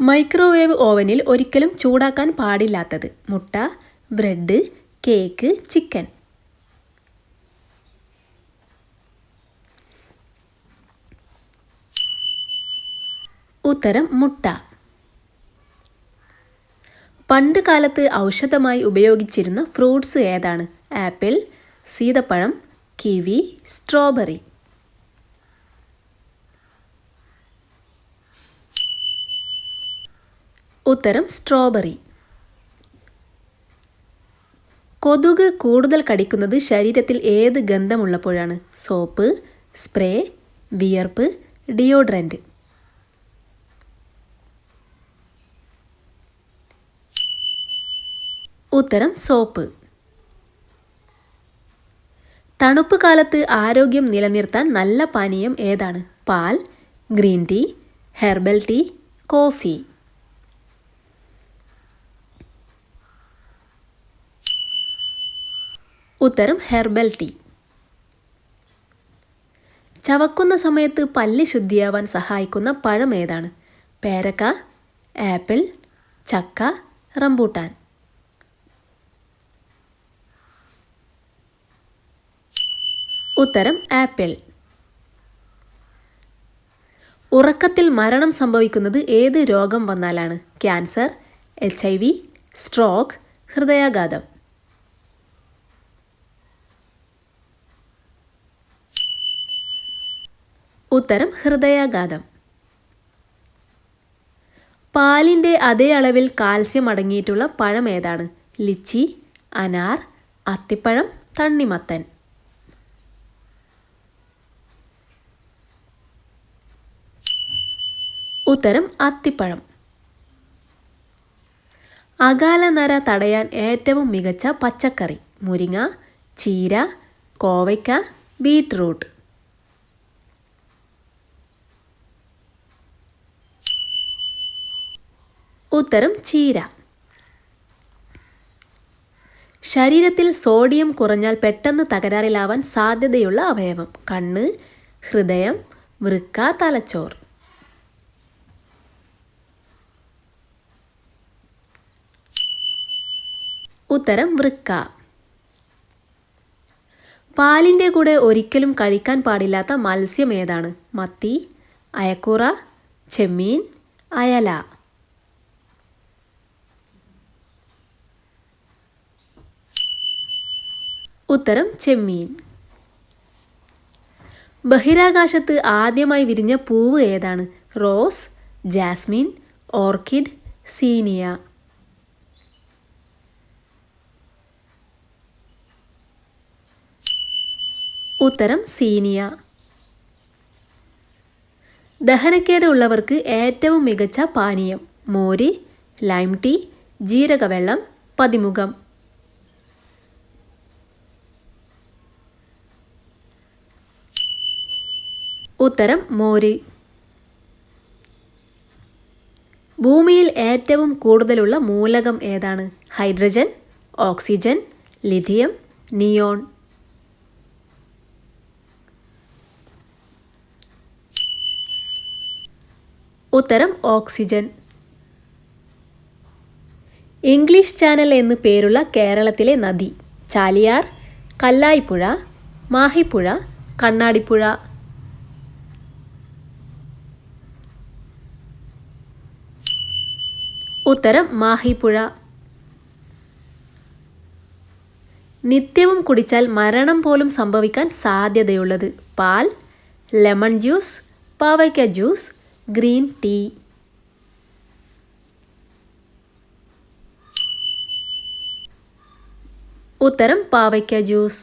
Microwave ഓവനിൽ ഒരിക്കലും ചൂടാക്കാൻ പാടില്ലാത്തത്. മുട്ട ബ്രെഡ് കേക്ക് ചിക്കൻ. ഉത്തരം മുട്ട. പണ്ട് കാലത്ത് ഔഷധമായി ഉപയോഗിച്ചിരുന്ന ഫ്രൂട്ട്സ് ഏതാണ്? ആപ്പിൾ സീതപ്പഴം കിവി സ്ട്രോബെറി. ഉത്തരം സ്ട്രോബെറി കൊതുക് കൂടുതൽ കടിക്കുന്നത് ശരീരത്തിൽ ഏത് ഗന്ധമുള്ളപ്പോഴാണ്? സോപ്പ് സ്പ്രേ വിയർപ്പ് ഡിയോഡ്രന്റ് ഉത്തരം സോപ്പ്. തണുപ്പ് കാലത്ത് ആരോഗ്യം നിലനിർത്താൻ നല്ല പാനീയം ഏതാണ്? പാൽ green tea herbal tea coffee. ഉത്തരം ഹെർബൽ ടീ. ചവക്കുന്ന സമയത്ത് പല്ല് ശുദ്ധിയാവാൻ സഹായിക്കുന്ന പഴം ഏതാണ്? പേരക്ക ആപ്പിൾ ചക്ക റംബൂട്ടാൻ. ഉത്തരം ആപ്പിൾ. ഉറക്കത്തിൽ മരണം സംഭവിക്കുന്നത് ഏത് രോഗം വന്നാലാണ്? Cancer H I V stroke ഹൃദയാഘാതം. ഉത്തരം ഹൃദയാഘാതം. പാലിന്റെ അതേ അളവിൽ കാൽസ്യം അടങ്ങിയിട്ടുള്ള പഴം ഏതാണ്? ലിച്ചി അനാർ അത്തിപ്പഴം തണ്ണിമത്തൻ. ഉത്തരം അത്തിപ്പഴം. അകാല നര തടയാൻ ഏറ്റവും മികച്ച പച്ചക്കറി മുരിങ്ങ ചീര കോവയ്ക്ക ബീറ്റ്റൂട്ട്. ഉത്തരം ചീര. ശരീരത്തിൽ സോഡിയം കുറഞ്ഞാൽ പെട്ടെന്ന് തകരാറിലാവാൻ സാധ്യതയുള്ള അവയവം. കണ്ണ് ഹൃദയം വൃക്ക തലച്ചോർ. ഉത്തരം വൃക്ക. പാലിന്റെ കൂടെ ഒരിക്കലും കഴിക്കാൻ പാടില്ലാത്ത മത്സ്യം ഏതാണ്? മത്തി അയക്കുറ ചെമ്മീൻ അയല. ഉത്തരം ചെമ്മീൻ. ബഹിരാകാശത്ത് ആദ്യമായി വിരിഞ്ഞ പൂവ് ഏതാണ്? Rose jasmine orchid zinnia. ഉത്തരം സീനിയ. ദഹനക്കേട് ഉള്ളവർക്ക് ഏറ്റവും മികച്ച പാനീയം മോര് ലൈം ടീ ജീരകവെള്ളം പതിമുഖം. ഉത്തരം മോര്. ഭൂമിയിൽ ഏറ്റവും കൂടുതലുള്ള മൂലകം ഏതാണ്? Hydrogen oxygen lithium neon. ഉത്തരം ഓക്സിജൻ. ഇംഗ്ലീഷ് ചാനൽ എന്ന് പേരുള്ള കേരളത്തിലെ നദി ചാലിയാർ കല്ലായിപ്പുഴ മാഹിപ്പുഴ കണ്ണാടിപ്പുഴ. ഉത്തരം മാഹിപ്പുഴ. നിത്യവും കുടിച്ചാൽ മരണം പോലും സംഭവിക്കാൻ സാധ്യതയുള്ളത് പാൽ ലെമൺ ജ്യൂസ് പാവയ്ക്ക ജ്യൂസ് ഗ്രീൻ ടീ. ഉത്തരം പാവയ്ക്ക ജ്യൂസ്.